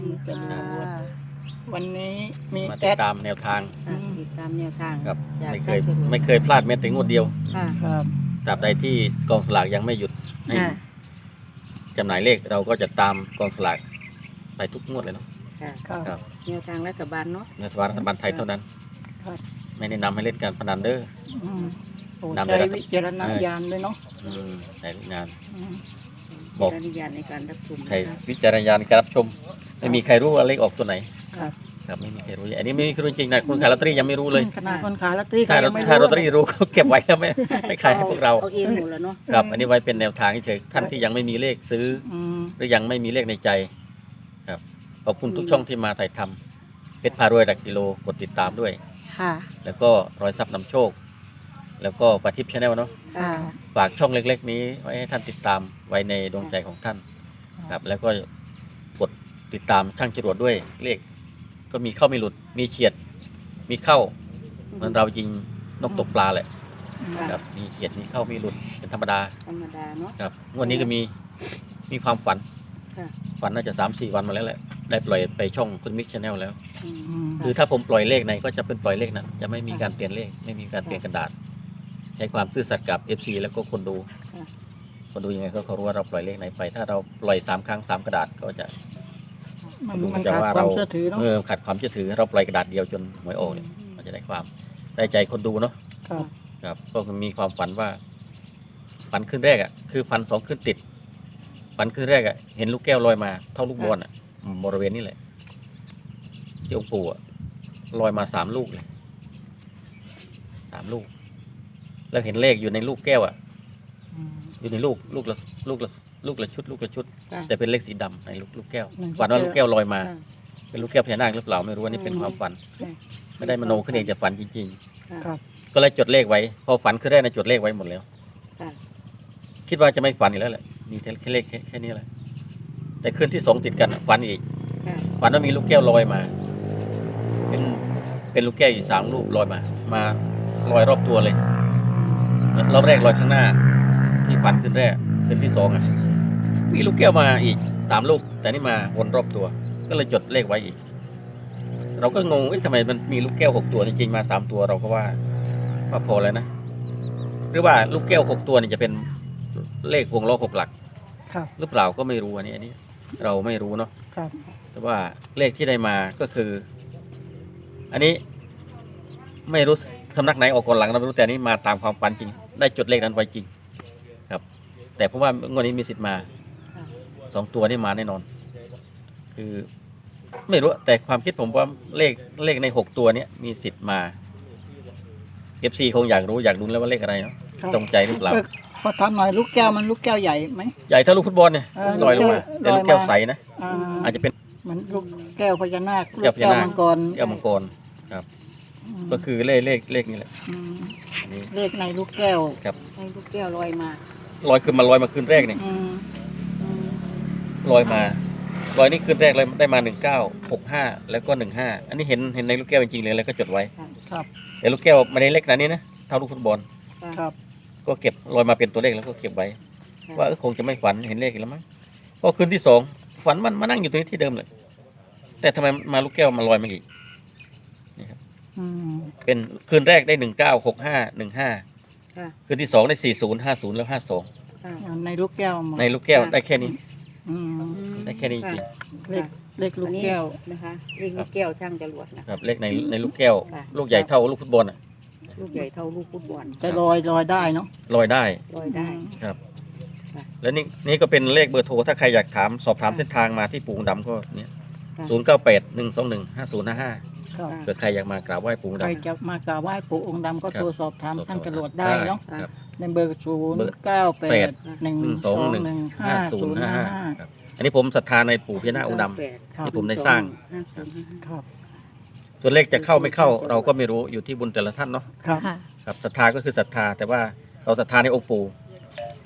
ดีเป็นค่ะนางวัววันนี้มีมาแอติดดตามแนวทางค่ะติดตามแนวทางครับจากไม่เคยท่านจรวดไม่เคยพลาดแม้แต่งวดเดียวค่ะครับ ตราบใดที่กองสลากยังไม่หยุดให้ค่ะจำหน่ายเลขเราก็จะตามกองสลากไปทุกงวดเลยเนาะ ค่ะครับ ครับ แนวทางรัฐบาลเนาะรัฐบาลรัฐบาลไทยเท่านั้น ครับ ไม่แนะนำให้เล่นการพนันเด้อ อืมโอ้นำใช้ไปแล้ววิจารณญาณด้วยเนาะอืมใช้งาน อืมบอก วิจารณญาณในการรับชมใช้นะคะวิจารณญาณในการรับชม ไม่มีใครรู้ว่าเลขออกตัวไหนครับ ครับไม่มีใครรู้อันนี้ไม่มีใครรู้จริงนะคนขายลอตเตอรี่ยังไม่รู้เลย ขนาดคนขายลอตเตอรี่ถ้าก็ยังไม่ถ้าลอตเตอรู้รี่รู้ก็เก็บไว้แล้วไม่ไม่ขายให้พวกเรา เอาเองหมดแล้วเนาะครับ อันนี้ไว้เป็นแนวทางเฉยๆท่านที่ยังไม่มีเลขซื้อ อืมหรือยังไม่มีเลขในใจ ครับขอบคุณทุกช่องที่มาถ่ายทำเพชรพารวยหลักกิโลกดติดตามด้วย ค่ะแล้วก็รอยซับนำโชค แล้วก็ปาทิพย์ชาแนลเนาะค่ะ ฝากช่องเล็ก ๆ นี้ไว้ให้ท่านติดตามไว้ในดวงใจของท่าน ครับ แล้วก็กด ติดตามช่างจรวดด้วยเลข ก็มีเข้ามีหลุด มีเฉียด มีเข้าเหมันเรายิงนกตกปลาแหละค่ะครับมีเฉียดมีเข้ามีหลุดเป็นธรรมดาธรรมดาเนาะ ครับงวันนี้ก็มีมีความฝันค่ะ ฝันน่าจะสามสี่วันมาแล้วแหละได้ปล่อยไปช่องคุณมิกชาแนลแล้ว อืมอืมคือถ้าผมปล่อยเลขไหนก็จะเป็นปล่อยเลขนั้นจะไม่มีการเปลี่ยนเลขไม่มีการเปลี่ยนกระดาษ ใช้ความซื่อสัตย์กับ FC แล้วก็คนดู ค่ะ คนดูยังไงก็เขารู้ว่าเราปล่อยเลขไหนไป ถ้าเราปล่อยสามครั้งสามกระดาษก็จะ มันดูมันจะขาดว่าความเราเชื่อถือเนาะเออขัดความเชื่อถือเราปล่อยกระดาษเดียวจนหวยออกเนี่ยมันจะได้ความได้ใจคนดูเนาะครับครับก็มีความฝันว่าฝันขึ้นแรกอะคือฝันสองขึ้นติดฝันขึ้นแรกอะเห็นลูกแก้วลอยมาเท่าลูกบอลอะบริเวณนี้แหละที่องค์ปู่อะลอยมาสามลูกเลยสามลูก แล้วเห็นเลขอยู่ในลูกแก้วอะอืมอยู่ในลูกลูกละลูกละ ลูกละชุด ลูกละชุด ค่ะ แต่เป็นเลขสีดำในลูกลูกแก้วในลูกฝันว่าลูกแก้วลอยมา ค่ะ เป็นลูกแก้วพญานาคหรือเปล่าไม่รู้อันนี้เป็นความฝัน ค่ะ ไม่ได้มโนขึ้นเองแต่ฝันจริง ค่ะ ครับ ๆ ก็เลยจดเลขไว้ พอฝันขึ้นแรกนะจดเลขไว้หมดแล้ว ค่ะ คิดว่าจะไม่ฝันอีกแล้วแหละมีแค่เลขแค่แค่นี้แหละ แต่คืนที่สองติดกันอะฝันอีก ค่ะ ฝันว่ามีลูกแก้วลอยมา เป็น เป็นลูกแก้วอยู่สามลูกลอยมา มาลอยรอบตัวเลย รอบแรกลอยข้างหน้า ที่ฝันขึ้นแรกคืนที่สองอะ มีลูกแก้วมาอีกสามลูก แต่นี่มาวนรอบตัว ก็เลยจดเลขไว้อีก เราก็งงเอ๊ะทำไมมันมีลูกแก้วหกตัวจริงๆมาสามตัวเราก็ว่าว่าพอแล้วนะ หรือว่าลูกแก้วหกตัวนี่จะเป็นเลขวงล้อหกหลักครับหรือเปล่าก็ไม่รู้อันนี้อันนี้ เราไม่รู้เนาะครับ แต่ว่าเลขที่ได้มาก็คือ อันนี้ไม่รู้สำนักไหนออกก่อนหลังเราไม่รู้แต่อันนี้มาตามความฝันจริง ได้จดเลขนั้นไว้จริง ครับ แต่ผมว่างวดนี้มีสิทธิ์มาค่ะ สองตัวนี่มาแน่นอน คือไม่รู้แต่ความคิดผมว่าเลขเลขในหกตัวเนี้ยมีสิทธิ์มาเอฟซีคงอยากรู้อยากรู้แล้วว่าเลขอะไรเนาะครับตรงใจหรือเปล่าเออขอถามหน่อยลูกแก้วมันลูกแก้วใหญ่ไหม ใหญ่เท่าลูกฟุตบอลเนี่ยเออลอยลงมาลูกแก้วแต่ลูกแก้วลอยมาใสนะอ่าอาจจะเป็น เหมือนลูกแก้วพญานาคลูกแก้วพญาแก้วนาค มังกรแก้วมังกรอืมก็คือเลขเลขเลขนี่แหละมอันนี้ เลขในลูกแก้วให้ลูกแก้วลอยมาลอยขึ้นมาลอยมาคืนแรกเนี่ยอืมอืม ลอยมาลอยนี่คืนแรกเลยได้มาหนึ่งเก้าหกห้าแล้วก็หนึ่งห้าอันนี้เห็นเห็นในลูกแก้วจริงๆเลยแล้วก็จดไว้ครับแต่ลูกแก้วไม่ได้เล็กขนาดนี้นะเท่าลูกฟุตบอลค่ะครับ ก็เก็บลอยมาเป็นตัวเลขแล้วก็เก็บไว้ค่ะว่าเออคงจะไม่ฝันเห็นเลขอีกแล้วมั้งพอคืนที่สองฝันมันมานั่งอยู่ตรงนี้ที่เดิมเลย แต่ทำไมมาลูกแก้วมาลอยมาอีกอืมเป็นคืนแรกได้หนึ่งเก้าหกห้าหนึ่งห้าค่ะคืนที่สองได้สี่ศูนย์ห้าศูนย์แล้วห้าสองค่ะในลูกแก้วหมดในลูกแก้วได้แค่นี้ อืมได้แค่นี้จริงเลขเลขลูกแก้วนะคะเลขลูกแก้วช่างจรวดนะ ครับเลขในในลูกแก้ว ค่ะ ลูกใหญ่เท่าลูกฟุตบอลอะลูกใหญ่เท่าลูกฟุตบอลจะลอยลอยได้เนาะลอยได้ ลอยได้ครับค่ะแล้วนี่นี่ก็เป็นเลขเบอร์โทร ถ้าใครอยากถามสอบถามค่ะเส้นทางมาที่ปูงดำก็เนี่ยค่ะ ศูนย์เก้าแปดหนึ่งสองหนึ่งห้าศูนย์ห้าห้าครับค่ะเผื่อใครอยากมากราบไหว้ปูงใครดำจะมากราบไหว้ปู่องค์ดำก็ครับ โทรสอบถามสอบท่านถามจรวดได้เนาะค่ะครับ ในเบอร์ศูนย์เบอร์เก้าแปแปดดหนึ่งหนึ่งสสอองงหหนึ่นึ่งงห้าห้าศูศูนนย์ย์ห้าห้าห้าห้าครับอันนี้ผมศรัทธาในปู่พญานาคองค์ดแปดครับที่ผมได้สร้างห้าศูนย์ห้าห้าครับำตัวเลขจะเข้าไม่เข้า เราก็ไม่รู้อยู่ที่บุญแต่ละท่านเนาะครับค่ะครับศรัทธาก็คือศรัทธา แต่ว่าเราศรัทธาในองค์ปู่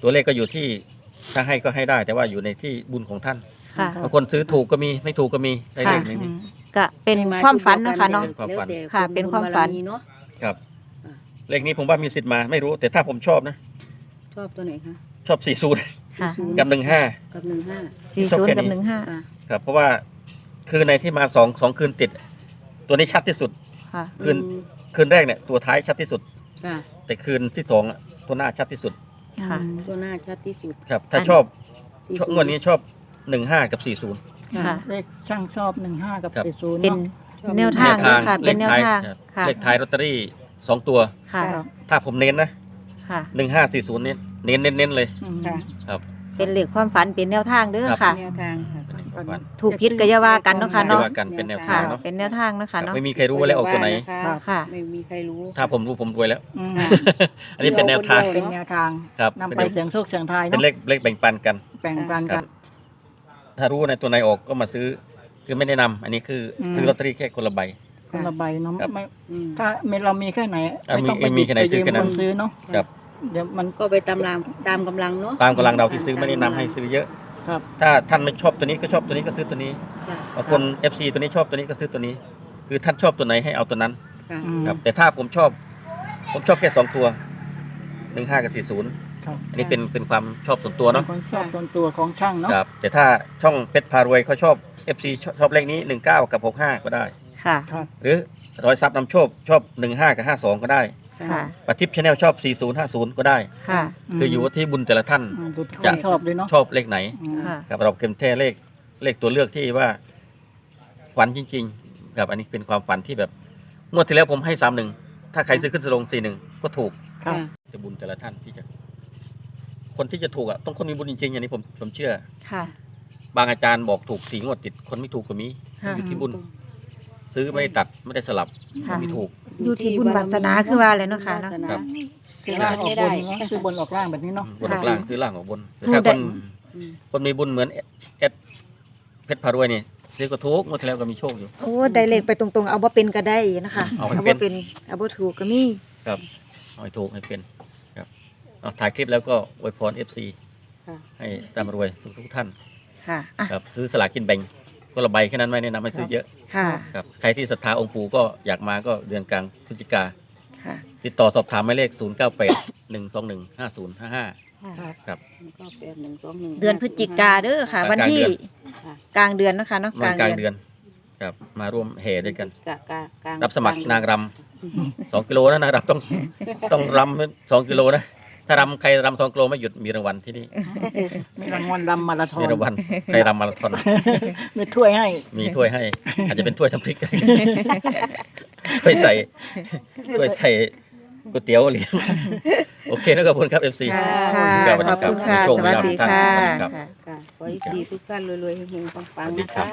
ตัวเลขก็อยู่ที่ถ้าให้ก็ให้ได้ แต่ว่าอยู่ในที่บุญของท่านค่ะครับบางคนซื้อถูกก็มีไม่ถูกก็มีได้เลขค่ะไม่มีก็เป็นความฝันนะคะเนาะเป็นความฝันแล้วแต่ค่ะ เป็นความฝันบุญบารมีเนาะครับอ่า เลขนี้ผมว่ามีสิทธิ์มาไม่รู้ แต่ถ้าผมชอบนะ ชอบตัวไหนคะชอบสี่ศูนย์ค่ะศูนย์กับหนึ่งห้า กับหนึ่งห้าสี่ชอบศูนแค่ย์กับนี้หนึ่งห้าค่ะ ครับ เพราะว่าคือในที่มาสองสองคืนติด ตัวนี้ชัดที่สุด ค่ะ คืนคืนแรกเนี่ยตัวท้ายชัดที่สุด ค่ะแต่คืนที่สองอะตัวหน้าชัดที่สุด ค่ะตัวหน้าชัดที่สุดครับ ถ้าอัน ชอบที่ชอบงวดนี้ชอบหนึ่งห้ากับสี่ศูนย์ค่ะ เลขช่างชอบหนึ่งห้ากับครับสี่ศูนย์เป็นเนาะชอบแนวทางด้วยค่ะ เป็นแนวทางครับค่ะ เลขท้ายลอตเตอรี่ สองตัว ค่ะครับถ้าผมเน้นนะค่ะ หนึ่งห้าสี่ศูนย์เน้นเน้นเน้นเน้นเลย อืมค่ะ ครับ เป็นเหล็กความฝันเป็นแนวทางเด้อครับค่ะ แนวทางค่ะเป็นความฝันถูกผิดก็อย่าว่ากันเนาะค่ะไม่เนาะว่ากันเป็นแนวค่ะทางเนาะ เป็นแนวทางเนาะค่ะเนาะ ไม่มีใครรู้ว่าเลขออกตัวไหนครับค่ะ ไม่มีใครรู้ถ้าผมรู้ผมรวยแล้ว อืมค่ะอันนี้เป็นแนวทางเป็นแนวทางครับนำเป็นไปเลขเสียงโชคเสียงทายเป็นเนาะเลขเลขแบ่งปันกัน แบ่งปันคกัรัน บ ถ้ารู้ในตัวไหนออกก็มาซื้อ คือไม่แนะนำอันนี้คืออม ซื้อลอตเตอรี่แค่คนละใบ คนละใบเนาะครับไม่อืมถ้าเมเรามีแค่ไหนอะไม่ต้องไปมีมีแค่ไหนไปซื้อยืมแค่นั้นคนซื้อเนาะครับ เดี๋ยวมันก็ไปตามรามตามกำลังเนาะตามกำลังเราที่ซื้อไม่แนะนำให้ซื้อเยอะ ครับถ้าท่านไม่ชอบตัวนี้ก็ชอบตัวนี้ก็ซื้อตัวนี้ค่ะบางคน FC ตัวนี้ชอบตัวนี้ก็ซื้อตัวนี้ คือท่านชอบตัวไหนให้เอาตัวนั้น ค่ะอืม ครับแต่ถ้าผมชอบ ผมชอบแค่สองตัวหนึ่งห้ากับสี่ศูนย์ครับ อันนี้เป็นเป็นความชอบส่วนตัวเนาะป็คนชอบส่วนตัวของช่างเนาะครับ แต่ถ้าช่องเพชรพารวยเขาชอบ FC ชอบชอบเลขนี้หนึ่งเก้ากับหกห้าก็ได้ ค่ะ ครับ หรือรอยซับนำโชคชอบหนึ่งห้ากับห้าสองก็ได้ค่ะ ปฏิบชาแนลชอบสี่ศูนย์ห้าศูนย์ก็ได้ ค่ะ คืออยู่ที่บุญแต่ละท่าน อืมดูที่คจะนชอบเลยเนาะชอบเลขไหน อืมค่ะ ครับเราเก็มแท้เลขเลขตัวเลือกที่ว่าฝันจริงๆครับอันนี้เป็นความฝันที่แบบงวดที่แล้วผมให้สามหนึ่งถ้าใครซื้อขึ้นสลงสี่หนึ่งก็ถูกครับ จะบุญแต่ละท่านที่จะ คนที่จะถูกอะต้องคนมีบุญจริงๆอย่างนี้ผมผมเชื่อ ค่ะ บางอาจารย์บอกถูกสีงวดติด คนไม่ถูกก็มีค่ะ อยู่ที่บุญ ซื้อไม่ได้ตัดไม่ได้สลับค่ะไม่ถูก อยู่ที่บุญวาสนาคือว่าอะไรเนาะค่ะเนาะวสครับซื้อล่างออกบนเนาะซื้อบนออกล่างแบบนี้เนาะบนออกล่างซื้อล่างออกบนแต่ผู้ถ้าใดคนอืมคนมีบุญเหมือนเอสเพชรพารวยนี่ซื้อก็ถูกงวดที่แล้วก็มีโชคอยู่ โอ้ได้เลขไปตรงๆ เอาบ่เป็นก็ได้นะคะเอาให้เอาเป็บ่นเป็นเอาบ่ถูกก็มีครับเอาให้ถูกให้เป็นครับเอาถ่ายคลิปแล้วก็อวยพรเอฟซีค่ะ ให้ร่ำรวยทุกทุกๆท่านค่ะอะ ครับซื้อสลากกินแบ่ง ก็ละใบแค่นั้นไม่แนะนำให้ซื้อเยอะค่ะครับใครที่ศรัทธาองค์ปู่ก็อยากมาก็เดือนกลางพฤศจิกาค่ะ ติดต่อสอบถามหมายเลข 0 9 8 1 2 1 5 0 5 5ครับครับ ก็แปดหนึ่งสองหนึ่งเดือนพฤศจิกาเด้อค่ะกลางวันที่เดือนค่ะกลางเดือนนะคะเนาะวันกลางเดือนครับมาร่วมแห่ด้วยกันกะกะกลางรับสมัครนางรำสองกิโลนะนางรำต้องต้องรำสองกิโลนะ ถ้ารำใครรำสองกิโลไม่หยุดมีรางวัลที่นี่ มีรางวัลรำมาราธอนมีรางวัลใครรำมาราธอน มีถ้วยให้ มีถ้วยให้ อาจจะเป็นถ้วยทำพริก ถ้วยใส่ถ้วยใส่ก๋วยเตี๋ยวเหรียญโอเคนะขอบคุณครับเอฟซีค่ะครับขอบคุณค่ะสวัสดีครับสวัสดีค่ะสวัสดีครับค่ะค่ะขอให้ดีทุกท่านรวยๆเฮงๆปังๆนะคะ